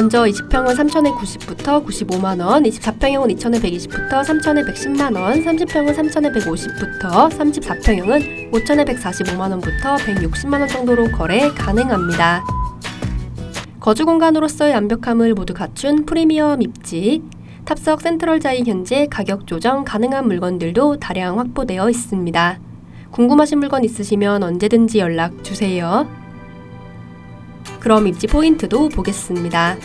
먼저 20평은 3,000에 90부터 95만원, 24평형은 2,000에 120부터 3,000에 110만원, 30평은 3,000에 150부터 34평형은 5,000에 145만원부터 160만원 정도로 거래 가능합니다. 거주 공간으로서의 완벽함을 모두 갖춘 프리미엄 입지, 탑석 센트럴 자이 현재 가격 조정 가능한 물건들도 다량 확보되어 있습니다. 궁금하신 물건 있으시면 언제든지 연락 주세요. 그럼 입지 포인트도 보겠습니다.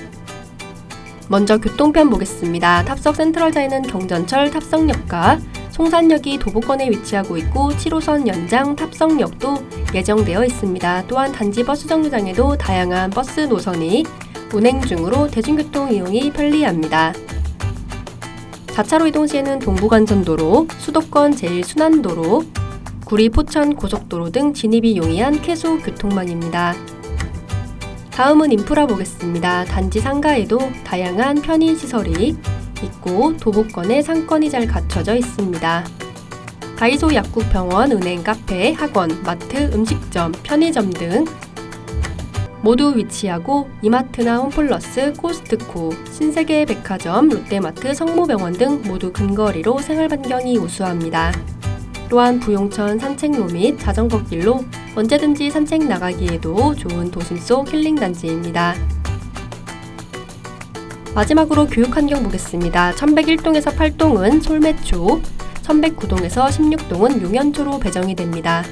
먼저 교통편 보겠습니다. 탑석 센트럴자이는 경전철 탑석역과 송산역이 도보권에 위치하고 있고 7호선 연장 탑석역도 예정되어 있습니다. 또한 단지 버스 정류장에도 다양한 버스 노선이 운행 중으로 대중교통 이용이 편리합니다. 4차로 이동 시에는 동부간선도로, 수도권 제1순환도로, 구리 포천 고속도로 등 진입이 용이한 쾌소 교통망입니다. 다음은 인프라 보겠습니다. 단지 상가에도 다양한 편의 시설이 있고 도보권에 상권이 잘 갖춰져 있습니다. 다이소 약국 병원, 은행, 카페, 학원, 마트, 음식점, 편의점 등 모두 위치하고 이마트나 홈플러스, 코스트코, 신세계 백화점, 롯데마트, 성모병원 등 모두 근거리로 생활 반경이 우수합니다. 또한 부용천 산책로 및 자전거 길로 언제든지 산책 나가기에도 좋은 도심 속 힐링 단지입니다. 마지막으로 교육 환경 보겠습니다. 1101동에서 8동은 솔매초, 1109동에서 16동은 용현초로 배정이 됩니다.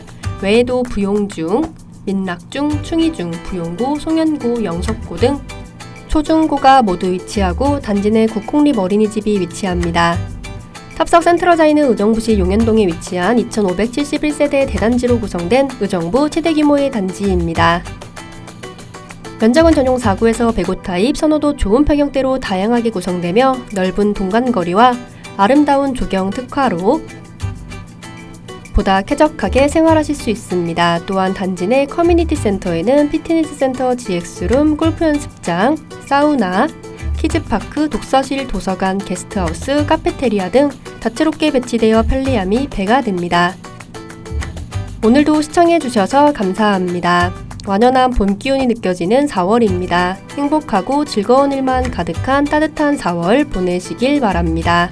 외에도 부용중, 민락중, 충이중, 부용고, 송현고, 영석고 등 초중고가 모두 위치하고 단지 내 국공립 어린이집이 위치합니다. 탑석 센트럴자이는 의정부시 용현동에 위치한 2571세대 대단지로 구성된 의정부 최대 규모의 단지입니다. 면적은 전용 4구에서 105 타입 선호도 좋은 평형대로 다양하게 구성되며 넓은 동간거리와 아름다운 조경 특화로 보다 쾌적하게 생활하실 수 있습니다. 또한 단지 내 커뮤니티 센터에는 피트니스 센터 GX룸, 골프 연습장, 사우나, 키즈파크, 독서실, 도서관, 게스트하우스, 카페테리아 등 다채롭게 배치되어 편리함이 배가 됩니다. 오늘도 시청해주셔서 감사합니다. 완연한 봄 기운이 느껴지는 4월입니다. 행복하고 즐거운 일만 가득한 따뜻한 4월 보내시길 바랍니다.